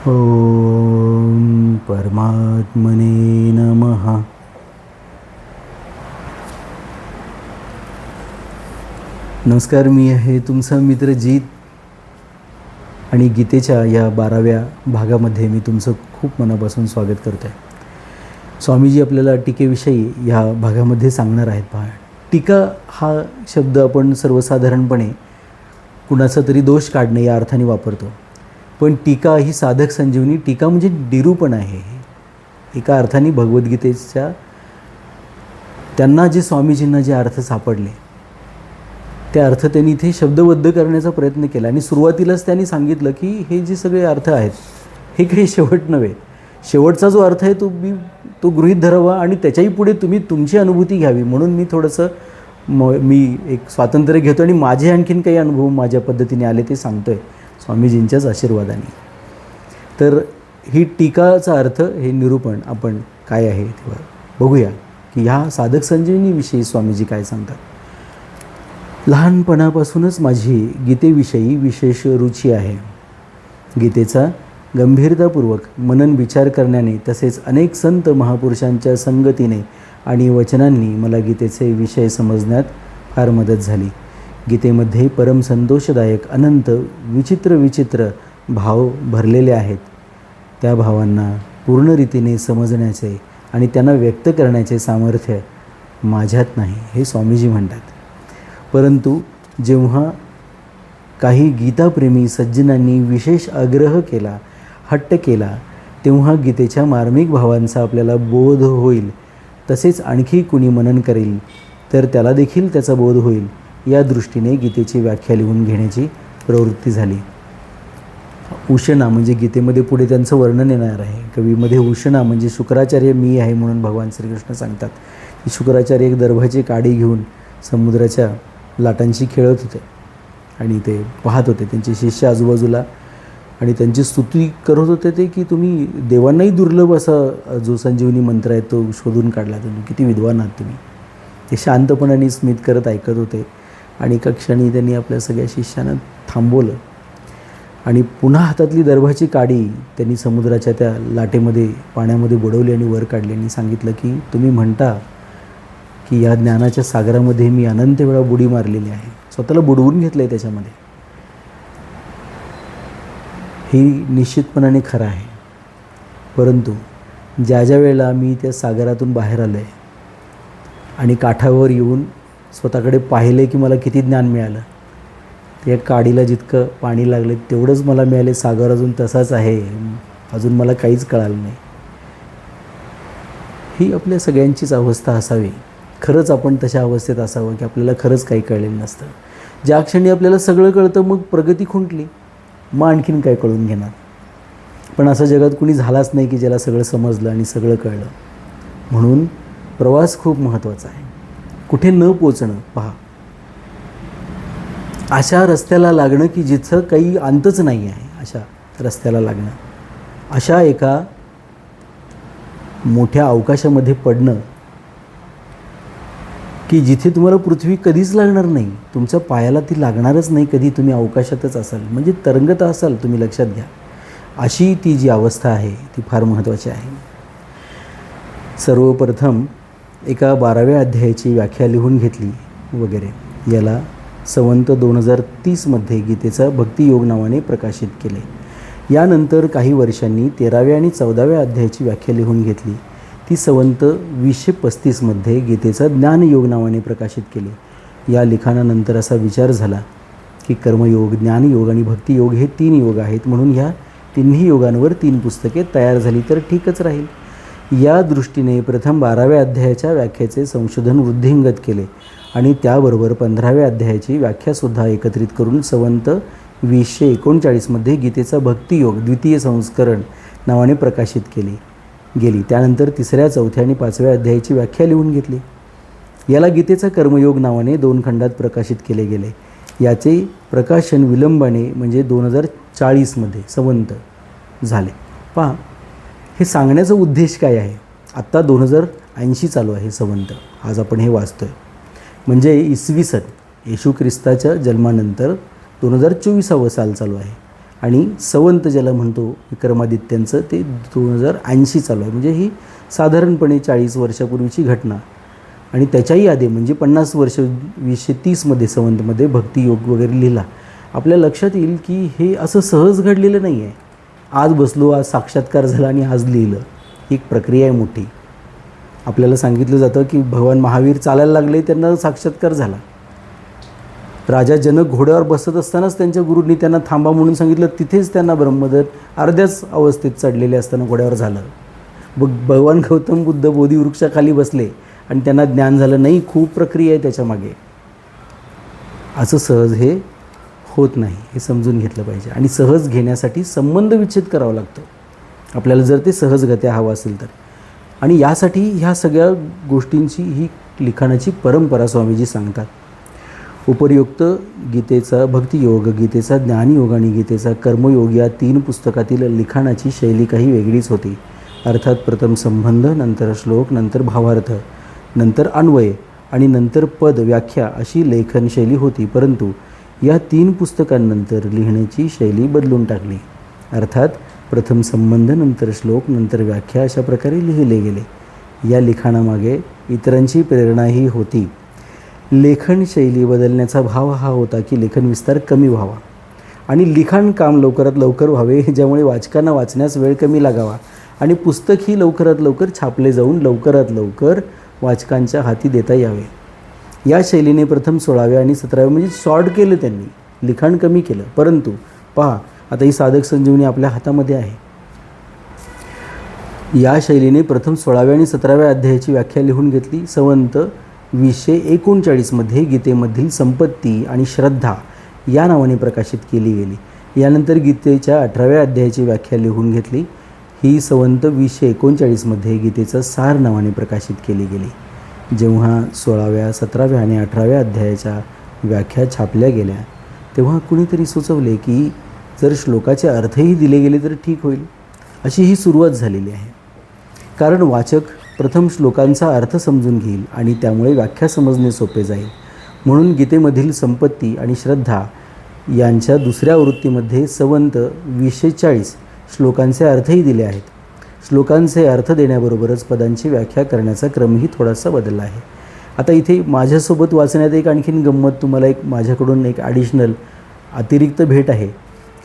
ॐ परमात्मने नमः। नमस्कार मी आहे तुमचा मित्र जीत. आणि गीतेच्या या बाराव्या भागामध्ये मी तुमचं खूप मनापासून स्वागत करतो आहे स्वामीजी आपल्याला टीकेविषयी ह्या भागामध्ये सांगणार आहेत पहा. टीका हा शब्द आपण सर्वसाधारणपणे कुणाचा तरी दोष काढणे या अर्थाने वापरतो. पण टीका ही साधक संजीवनी टीका म्हणजे निरूपण आहे. एका अर्थाने भगवद्गीतेच्या त्यांना जे स्वामीजींना जे अर्थ सापडले ते अर्थ त्यांनी इथे शब्दबद्ध करण्याचा प्रयत्न केला. आणि सुरुवातीलाच त्यांनी सांगितलं की हे जे सगळे अर्थ आहेत हे काही शेवट नव्हे. शेवटचा जो अर्थ आहे तो मी तो गृहीत धरावा आणि त्याच्याही पुढे तुम्ही तुमची अनुभूती घ्यावी. म्हणून मी थोडंसं म मी एक स्वातंत्र्य घेतो आणि माझे आणखीन काही अनुभव माझ्या पद्धतीने आले ते सांगतो आहे स्वामीजींच्याच आशीर्वादाने. तर ही टीकाचा अर्थ हे निरूपण आपण काय आहे तेव्हा बघूया की ह्या साधक संजीवनीविषयी स्वामीजी काय सांगतात. लहानपणापासूनच माझी गीतेविषयी विशेष रुची आहे. गीतेचा गंभीरतापूर्वक मनन विचार करण्याने तसेच अनेक संत महापुरुषांच्या संगतीने आणि वचनांनी मला गीतेचे विषय समजण्यात फार मदत झाली. गीतेमध्ये परम संतोषदायक अनंत विचित्र विचित्र भाव भरलेले आहेत. त्या भावांना पूर्ण रीतीने समजण्याचे आणि त्यांना व्यक्त करण्याचे सामर्थ्य माझ्यात नाही हे स्वामीजी म्हणतात. परंतु जेव्हा काही गीताप्रेमी सज्जनांनी विशेष आग्रह केला हट्ट केला तेव्हा गीतेच्या मार्मिक भावांचा आपल्याला बोध होईल तसेच आणखी कुणी मनन करेल तर त्याला देखील त्याचा बोध होईल. या दृष्टीने गीतेची व्याख्या लिहून घेण्याची प्रवृत्ती झाली. उषणा म्हणजे गीतेमध्ये पुढे त्यांचं वर्णन येणार आहे. कवीमध्ये उषणा म्हणजे शुक्राचार्य मी आहे म्हणून भगवान श्रीकृष्ण सांगतात की शुक्राचार्य एक दर्भाची काडी घेऊन समुद्राच्या लाटांशी खेळत होते आणि ते पाहत होते. त्यांचे शिष्य आजूबाजूला आणि त्यांची स्तुती करत होते ते की तुम्ही देवांनाही दुर्लभ असा जो संजीवनी मंत्र आहे तो शोधून काढला तुम्ही. किती विद्वान आहात तुम्ही. ते शांतपणाने स्मित करत ऐकत होते. आणि एका क्षणी त्यांनी आपल्या सगळ्या शिष्यांना थांबवलं. आणि पुन्हा हातातली दर्भाची काडी त्यांनी समुद्राच्या त्या लाटेमध्ये पाण्यामध्ये बुडवली आणि वर काढली आणि सांगितलं की तुम्ही म्हणता की या ज्ञानाच्या सागरामध्ये मी अनंत वेळा बुडी मारलेली आहे. स्वतःला बुडवून घेतलं आहे त्याच्यामध्ये. ही निश्चितपणाने खरं आहे. परंतु ज्या ज्या वेळेला मी त्या सागरातून बाहेर आलो आहे आणि काठावर येऊन स्वतःकडे पाहिले की मला किती ज्ञान मिळालं. त्या काडीला जितकं पाणी लागले तेवढंच मला मिळाले. सागर अजून तसाच आहे. अजून मला काहीच कळालं नाही. ही आपल्या सगळ्यांचीच अवस्था असावी. खरंच आपण तशा अवस्थेत असावं की आपल्याला खरंच काही कळलेलं नसतं. ज्या क्षणी आपल्याला सगळं कळतं मग प्रगती खुंटली. मग आणखीन काय कळून घेणार? पण असं जगात कुणी झालाच नाही की ज्याला सगळं समजलं आणि सगळं कळलं. म्हणून प्रवास खूप महत्त्वाचा आहे. कुठे न पोचणं पहा. अशा रस्त्याला लागणं की जिथं काही अंतच नाही आहे अशा रस्त्याला लागणं. अशा एका मोठ्या अवकाशामध्ये पडणं की जिथे तुम्हाला पृथ्वी कधीच लागणार नाही तुमच्या पायाला ती लागणारच नाही कधी तुम्ही अवकाशातच असाल. म्हणजे तरंगत असाल तुम्ही लक्षात घ्या. अशी ती जी अवस्था आहे ती फार महत्त्वाची आहे. सर्वप्रथम एका बाराव्या अध्यायाची व्याख्या लिहून घेतली वगैरे. याला संवंत दोन हजार तीसमध्ये गीतेचा भक्तियोग नावाने प्रकाशित केले. यानंतर काही वर्षांनी तेराव्या आणि चौदाव्या अध्यायाची व्याख्या लिहून घेतली. ती संवंत वीसशे पस्तीसमध्ये गीतेचा ज्ञानयोग नावाने प्रकाशित केली. या लिखाणानंतर असा विचार झाला की कर्मयोग ज्ञानयोग आणि भक्तियोग हे तीन योग आहेत म्हणून ह्या तिन्ही योगांवर तीन पुस्तके तयार झाली तर ठीकच राहील. या दृष्टीने प्रथम बाराव्या अध्यायाच्या व्याख्याचे संशोधन वृद्धिंगत केले आणि त्याबरोबर पंधराव्या अध्यायाची व्याख्यासुद्धा एकत्रित करून संवंत वीसशे एकोणचाळीसमध्ये गीतेचा भक्तियोग द्वितीय संस्करण नावाने प्रकाशित केली. गेली. त्यानंतर तिसऱ्या चौथ्या आणि पाचव्या अध्यायाची व्याख्या लिहून घेतली. याला गीतेचा कर्मयोग नावाने दोन खंडात प्रकाशित केले गेले. याचे प्रकाशन विलंबाने म्हणजे दोन हजार चाळीसमध्ये संवंत झाले. पहा. हे सांगण्याचा उद्देश काय आहे? आत्ता दोन हजार ऐंशी चालू आहे संवंत. आज आपण हे वाचतो आहे म्हणजे इसवी सन येशू ख्रिस्ताच्या जन्मानंतर दोन हजार चोवीसावं साल चालू आहे. आणि सवंत ज्याला म्हणतो विक्रमादित्यांचं ते दोन हजार ऐंशी चालू आहे. म्हणजे ही साधारणपणे चाळीस वर्षापूर्वीची घटना. आणि त्याच्याही आधी म्हणजे पन्नास वर्ष वीसशे तीसमध्ये सवंतमध्ये भक्तियोग वगैरे लिहिला. आपल्या लक्षात येईल की हे असं सहज घडलेलं नाही आहे. आज बसलो आज साक्षात्कार झाला आणि आज लिहिलं. ही एक प्रक्रिया आहे मोठी. आपल्याला सांगितलं जातं की भगवान महावीर चालायला लागले त्यांना साक्षात्कार झाला. राजा जनक घोड्यावर बसत असतानाच त्यांच्या गुरूंनी त्यांना थांबा म्हणून सांगितलं तिथेच त्यांना ब्रह्मदत्त अर्ध्याच अवस्थेत चढलेले असताना घोड्यावर झालं. बघ भगवान गौतम बुद्ध बोधिवृक्षाखाली बसले आणि त्यांना ज्ञान झालं नाही खूप प्रक्रिया आहे त्याच्यामागे असं सहज हे होत नाही हे समजून घेतलं पाहिजे. आणि सहज घेण्यासाठी संबंध विच्छेद करावा लागतो. आपल्याला जर ते सहजगत्या हवं असेल तर. आणि यासाठी ह्या सगळ्या गोष्टींची ही लिखाणाची परंपरा स्वामीजी सांगतात. उपरयुक्त गीतेचा भक्तियोग गीतेचा ज्ञानयोग आणि गीतेचा कर्मयोग या तीन पुस्तकातील लिखाणाची शैली काही वेगळीच होती. अर्थात प्रथम संबंध नंतर श्लोक नंतर भावार्थ नंतर अन्वय आणि नंतर पद व्याख्या अशी लेखनशैली होती. परंतु या तीन पुस्तकांनंतर लिहिण्याची शैली बदलून टाकली. अर्थात प्रथम संबंध नंतर श्लोक नंतर व्याख्या अशा प्रकारे लिहिले गेले. या लिखाणामागे इतरांची प्रेरणाही होती. लेखन शैली बदलण्याचा भाव हा होता की लेखन विस्तार कमी व्हावा. आणि लिखाण काम लवकरात लवकर व्हावे ज्यामुळे वाचकांना वाचण्यास वेळ कमी लागावा. आणि पुस्तकही लवकरात लवकर छापले जाऊन लवकरात लवकर वाचकांच्या हाती देता यावे. या शैलीने प्रथम सोळाव्या आणि सतराव्या म्हणजे सॉर्ट केलं त्यांनी लिखाण कमी केलं. परंतु पहा आता ही साधक संजीवनी आपल्या हातामध्ये आहे. या शैलीने प्रथम सोळाव्या आणि सतराव्या अध्यायाची व्याख्या लिहून घेतली. संवंत वीसशे एकोणचाळीसमध्ये गीतेमधील संपत्ती आणि श्रद्धा या नावाने प्रकाशित केली गेली. यानंतर गीतेच्या अठराव्या अध्यायाची व्याख्या लिहून घेतली. ही संवंत वीसशे एकोणचाळीसमध्ये गीतेचं सार नावाने प्रकाशित केली गेली. जेव्हा सोळाव्या सतराव्या आणि अठराव्या अध्यायाच्या व्याख्या छापल्या गेल्या तेव्हा कुणीतरी सुचवले की जर श्लोकाचे अर्थही दिले गेले तर ठीक होईल अशी ही सुरुवात झालेली आहे. कारण वाचक प्रथम श्लोकांचा अर्थ समजून घेईल आणि त्यामुळे व्याख्या समजणे सोपे जाईल. म्हणून गीतेमधील संपत्ती आणि श्रद्धा यांच्या दुसऱ्या आवृत्तीमध्ये संवंत वीसशे चाळीस श्लोकांचे अर्थही दिले आहेत. श्लोकांचे अर्थ देण्याबरोबरच पदांची व्याख्या करण्याचा क्रमही थोडासा बदलला आहे. आता इथे माझ्यासोबत वाचण्यात एक आणखीन गंमत तुम्हाला एक माझ्याकडून एक ॲडिशनल अतिरिक्त भेट आहे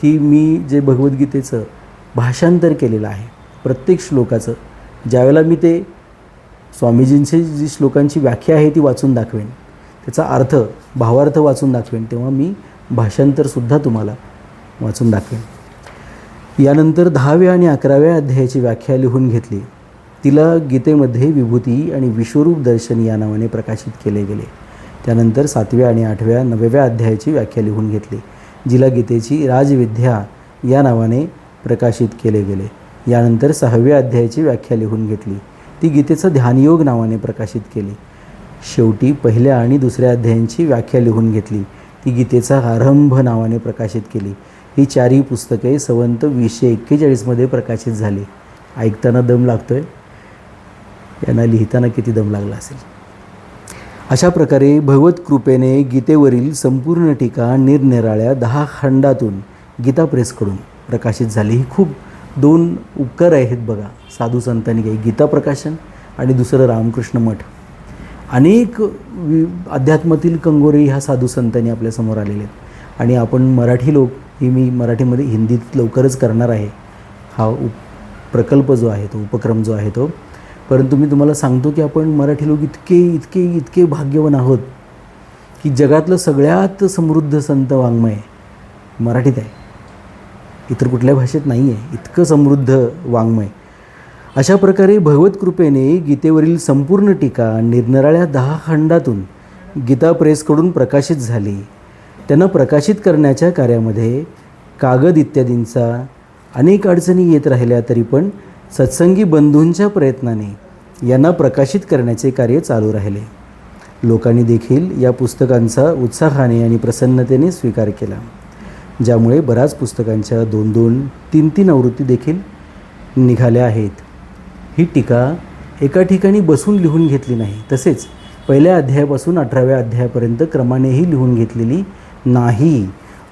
की मी जे भगवद्गीतेचं भाषांतर केलेलं आहे प्रत्येक श्लोकाचं ज्यावेळेला मी ते स्वामीजींची जी श्लोकांची व्याख्या आहे ती वाचून दाखवेन त्याचा अर्थ भावार्थ वाचून दाखवेन तेव्हा मी भाषांतरसुद्धा तुम्हाला वाचून दाखवेन. यानंतर दहाव्या आणि अकराव्या अध्यायाची व्याख्या लिहून घेतली. तिला गीतेमध्ये विभूती आणि विश्वरूप दर्शन या नावाने प्रकाशित केले गेले. त्यानंतर सातव्या आणि आठव्या नवव्या अध्यायाची व्याख्या लिहून घेतली जिला गीतेची राजविद्या या नावाने प्रकाशित केले गेले. यानंतर सहाव्या अध्यायाची व्याख्या लिहून घेतली. ती गीतेचं ध्यानयोग नावाने प्रकाशित केली. शेवटी पहिल्या आणि दुसऱ्या अध्यायांची व्याख्या लिहून घेतली. ती गीतेचा आरंभ नावाने प्रकाशित केली. ही चारही पुस्तके संवंत वीसशे एक्केचाळीसमध्ये प्रकाशित झाली. ऐकताना दम लागतो आहे यांना लिहिताना किती दम लागला असेल? अशा प्रकारे भगवत कृपेने गीतेवरील संपूर्ण टीका निरनिराळ्या दहा खंडातून गीता प्रेसकडून प्रकाशित झाली. ही खूप दोन उपकार आहेत बघा. साधू संतांनी काही गीता प्रकाशन आणि दुसरं रामकृष्ण मठ. अनेक वि अध्यात्मातील कंगोरे ह्या साधू संतांनी आपल्यासमोर आलेले आहेत. आणि आपण मराठी लोक ही मी मराठीमध्ये हिंदीत लवकरच करणार आहे. हा उप प्रकल्प जो आहे तो उपक्रम जो आहे तो. परंतु मी तुम्हाला सांगतो की आपण मराठी लोक इतके इतके इतके भाग्यवान आहोत की जगातलं सगळ्यात समृद्ध संत वाङ्मय मराठीत आहे. इतर कुठल्या भाषेत नाही आहे इतकं समृद्ध वाङ्मय. अशा प्रकारे भगवत कृपेने गीतेवरील संपूर्ण टीका निरनिराळ्या दहा खंडातून गीता प्रेसकडून प्रकाशित झाली. त्यांना प्रकाशित करण्याच्या कार्यामध्ये कागद इत्यादींचा अनेक अडचणी येत राहिल्या तरी पण सत्संगी बंधूंच्या प्रयत्नाने यांना प्रकाशित करण्याचे कार्य चालू राहिले. लोकांनी देखील या पुस्तकांचा उत्साहाने आणि प्रसन्नतेने स्वीकार केला ज्यामुळे बऱ्याच पुस्तकांच्या दोन दोन तीन तीन आवृत्ती देखील निघाल्या आहेत. ही टीका एका ठिकाणी बसून लिहून घेतली नाही तसेच पहिल्या अध्यायापासून अठराव्या अध्यायापर्यंत क्रमानेही लिहून घेतलेली नाही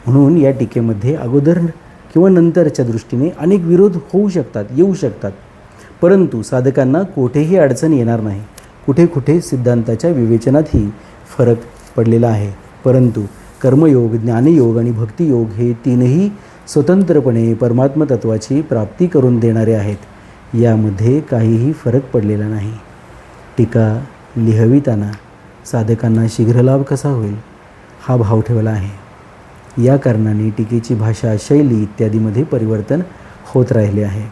म्हणून या टीकेमध्ये अगोदर किंवा नंतरच्या दृष्टीने अनेक विरोध होऊ शकतात येऊ शकतात. परंतु साधकांना कोठेही अडचण येणार नाही. कुठे कुठे सिद्धांताच्या विवेचनातही फरक पडलेला आहे. परंतु कर्मयोग ज्ञानयोग आणि भक्तियोग हे तीनही स्वतंत्रपणे परमात्मतत्वाची प्राप्ती करून देणारे आहेत. यामध्ये काहीही फरक पडलेला नाही. टीका लिहविताना साधकांना शीघ्रलाभ कसा होईल? हा भाव ठेवला आहे. या कारणाने टीकेची भाषा शैली इत्यादीमध्ये परिवर्तन होत राहिले आहे.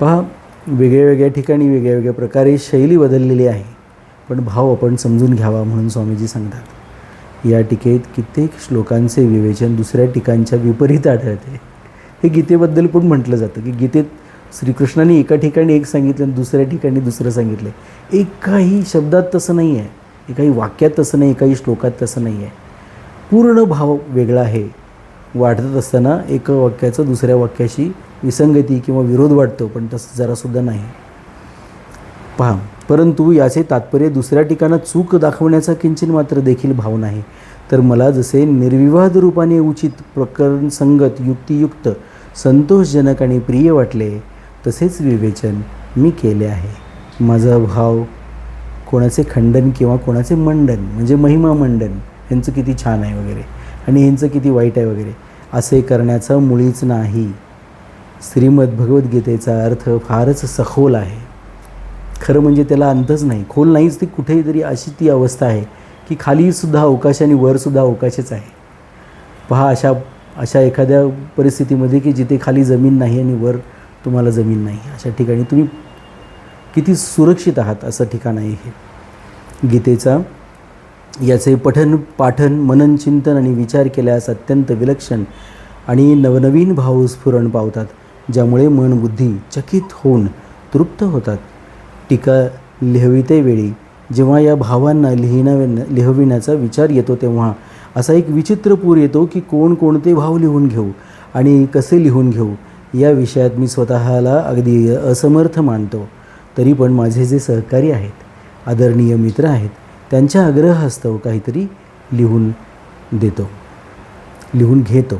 पहा वेगळ्या वेगळ्या ठिकाणी वेगळ्या वेगळ्या प्रकारे शैली बदललेली आहे. पण भाव आपण समजून घ्यावा म्हणून स्वामीजी सांगतात. या टीकेत कित्येक श्लोकांचे विवेचन दुसऱ्या टीकांच्या विपरीत आढळते. हे गीतेबद्दल पण म्हटलं जातं की गीतेत श्रीकृष्णाने एका ठिकाणी एक सांगितलं आणि दुसऱ्या ठिकाणी दुसरं सांगितलं. एकाही शब्दात तसं नाही आहे एकाही वाक्यात तसं नाही एकाही श्लोकात तसं नाही आहे. पूर्ण भाव वेगळा आहे. वाटत असताना एका वाक्याचं दुसऱ्या वाक्याशी विसंगती किंवा विरोध वाटतो पण तसं जरासुद्धा नाही. पहा परंतु याचे तात्पर्य दुसऱ्या ठिकाणात चूक दाखवण्याचा किंचित मात्र देखील भाव नाही. तर मला जसे निर्विवाद रूपाने उचित प्रकरण संगत युक्तियुक्त संतोषजनक आणि प्रिय वाटले तसेच विवेचन मी केले आहे. माझा भाव कोणाचे खंडन किंवा कोणाचे मंडन म्हणजे महिमा मंडन यांचं किती छान आहे वगैरे. आणि यांचं किती वाईट आहे वगैरे. असे करण्याचा मुळीच नाही. श्रीमद भगवद्गीतेचा अर्थ फारच सखोल आहे. खरं म्हणजे त्याला अंतच नाही. खोल नाहीच ती कुठेतरी अशी ती अवस्था आहे की खालीसुद्धा अवकाश आणि वरसुद्धा अवकाशच आहे. पहा अशा अशा एखाद्या परिस्थितीमध्ये की जिथे खाली जमीन नाही आणि वर तुम्हाला जमीन नाही. अशा ठिकाणी तुम्ही किती सुरक्षित आहात असं ठिकाण आहे हे. गीतेचा याचे पठन पाठन मनन चिंतन आणि विचार केल्यास अत्यंत विलक्षण आणि नवनवीन भावस्फुरण पावतात ज्यामुळे मन बुद्धी चकित होऊन तृप्त होतात. टीका लिहविते वेळी जेव्हा या भावांना लिहिण्या लिहविण्याचा विचार येतो तेव्हा असा एक विचित्र पूर येतो की कोण कोणते भाव लिहून घेऊ आणि कसे लिहून घेऊ या विषयात मी स्वतःला अगदी असमर्थ मानतो. तरी पण माझे जे सहकारी आहेत आदरणीय मित्र आहेत त्यांच्या आग्रहास्तव काहीतरी लिहून देतो. लिहून घेतो.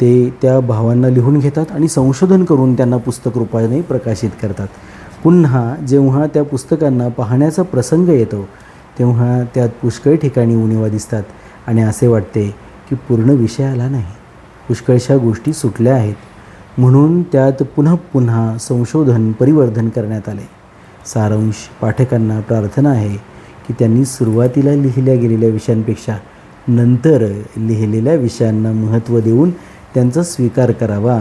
ते त्या भावांना लिहून घेतात आणि संशोधन करून त्यांना पुस्तक रूपाने प्रकाशित करतात. पुन्हा जेव्हा त्या पुस्तकांना पाहण्याचा प्रसंग येतो तेव्हा त्यात पुष्कळ ठिकाणी उणीवा दिसतात आणि असे वाटते की पूर्ण विषय आला नाही. पुष्कळशा गोष्टी सुटल्या आहेत. म्हणून त्यात पुन्हा पुन्हा संशोधन परिवर्धन करण्यात आले. सारांश पाठकांना प्रार्थना आहे की त्यांनी सुरुवातीला लिहिल्या गेलेल्या विषयांपेक्षा नंतर लिहिलेल्या विषयांना महत्त्व देऊन त्यांचा स्वीकार करावा.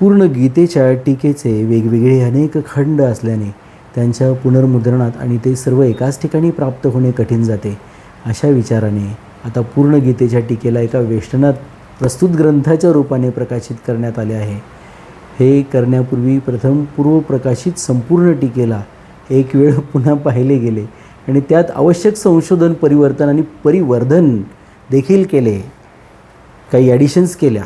पूर्ण गीतेच्या टीकेचे वेगवेगळे अनेक खंड असल्याने त्यांच्या पुनर्मुद्रणात आणि ते सर्व एकाच ठिकाणी प्राप्त होणे कठीण जाते. अशा विचाराने आता पूर्ण गीतेच्या टीकेला एका वेष्टनात प्रस्तुत ग्रंथाच्या रूपाने प्रकाशित करण्यात आले आहे. हे करण्यापूर्वी प्रथम पूर्वप्रकाशित संपूर्ण टीकेला एक वेळ पुन्हा पाहिले गेले आणि त्यात आवश्यक संशोधन परिवर्तन आणि परिवर्धन देखील केले. काही ॲडिशन्स केल्या.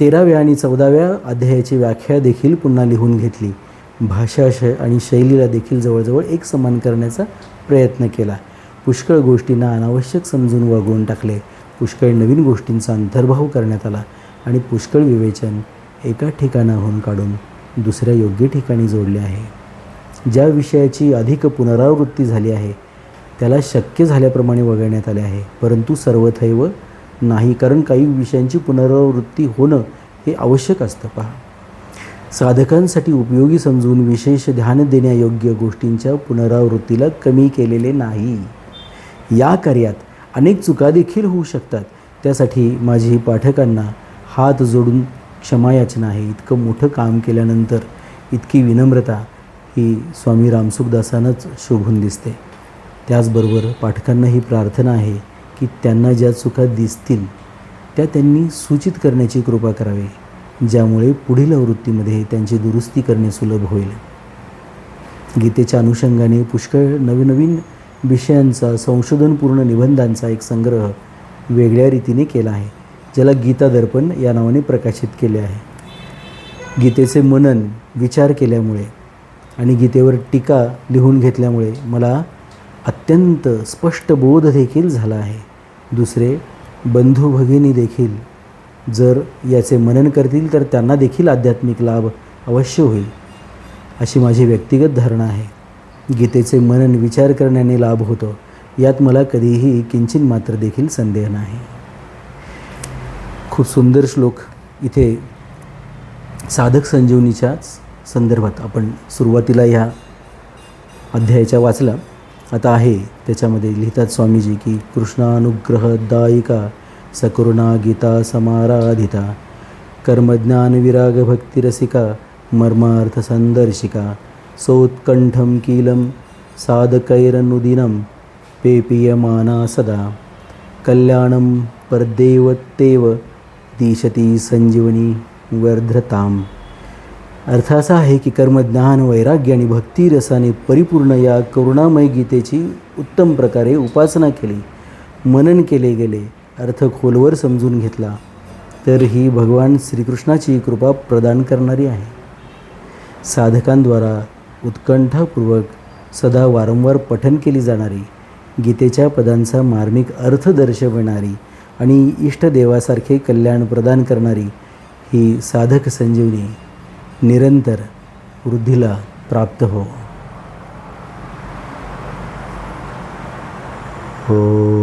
तेराव्या आणि चौदाव्या अध्यायाची व्याख्या देखील पुन्हा लिहून घेतली. भाषा श आणि शैलीला देखील जवळजवळ एक समान करण्याचा प्रयत्न केला. पुष्कळ गोष्टींना अनावश्यक समजून वगळून टाकले. पुष्कळ नवीन गोष्टींचा अंतर्भाव करण्यात आला आणि पुष्कळ विवेचन एका ठिकाणाहून काढून दुसऱ्या योग्य ठिकाणी जोडले आहे. ज्या विषयाची अधिक पुनरावृत्ती झाली आहे त्याला शक्य झाल्याप्रमाणे वगळण्यात आले आहे. परंतु सर्वथैव नाही कारण काही विषयांची पुनरावृत्ती होणं हे आवश्यक असतं पहा. साधकांसाठी उपयोगी समजून विशेष ध्यान देण्यायोग्य गोष्टींच्या पुनरावृत्तीला कमी केलेले नाही. या कार्यात अनेक चुका देखील होऊ शकतात. त्यासाठी माझी पाठकांना हात जोडून क्षमायाचना आहे. इतकं मोठं काम केल्यानंतर इतकी विनम्रता ही स्वामी रामसुखदासांनाच शोभून दिसते. त्याचबरोबर पाठकांना ही प्रार्थना आहे की त्यांना ज्या चुका दिसतील त्या त्यांनी सूचित करण्याची कृपा करावी ज्यामुळे पुढील आवृत्तीमध्ये त्यांची दुरुस्ती करणे सुलभ होईल. गीतेच्या अनुषंगाने पुष्कळ नवीन नवीन विषयांचा संशोधनपूर्ण निबंधांचा एक संग्रह वेगळ्या रीतीने केला आहे ज्याला गीता दर्पण या नावाने प्रकाशित केले आहे. गीतेचे मनन विचार केल्यामुळे आणि गीतेवर टीका लिहून घेतल्यामुळे मला अत्यंत स्पष्ट बोध देखील झाला आहे. दुसरे बंधू भगिनी देखील जर याचे मनन करतील तर त्यांना देखील आध्यात्मिक लाभ अवश्य होईल अशी माझी व्यक्तिगत धारणा आहे. गीतेचे मनन विचार करण्याने लाभ होतो. यात मला कधीही किंचित मात्र देखील संदेह नाही. खूप सुंदर श्लोक इथे साधक संजीवनीच्याच संदर्भात आपण सुरुवातीला ह्या अध्यायाच्या वाचला. आता आहे त्याच्यामध्ये लिहितात स्वामीजी की कृष्णानुग्रहदायिका सकुर्णा गीता समाराधिता कर्मज्ञान विराग सोत्कण्ठं सोत्कंठम कीलं साधकैरनुदिनं पेपीयमाना सदा। कल्याणं परदेवतेव दिशती संजीवनी वर्धताम अर्थ असा आहे की कर्मज्ञान वैराग्य आणि भक्ती रसाने परिपूर्ण या करुणामय गीतेची उत्तम प्रकारे उपासना केली मनन केले गेले अर्थ खोलवर समजून घेतला तर ही भगवान श्रीकृष्णाची कृपा प्रदान करणारी आहे। साधकांद्वारा उत्कंठापूर्वक सदा वारंवार पठन केली जाणारी गीतेच्या पदांचा मार्मिक अर्थ दर्शविणारी आणि इष्टदेवासारखे कल्याण प्रदान करणारी ही साधक संजीवनी निरंतर वृद्धीला प्राप्त हो. हो.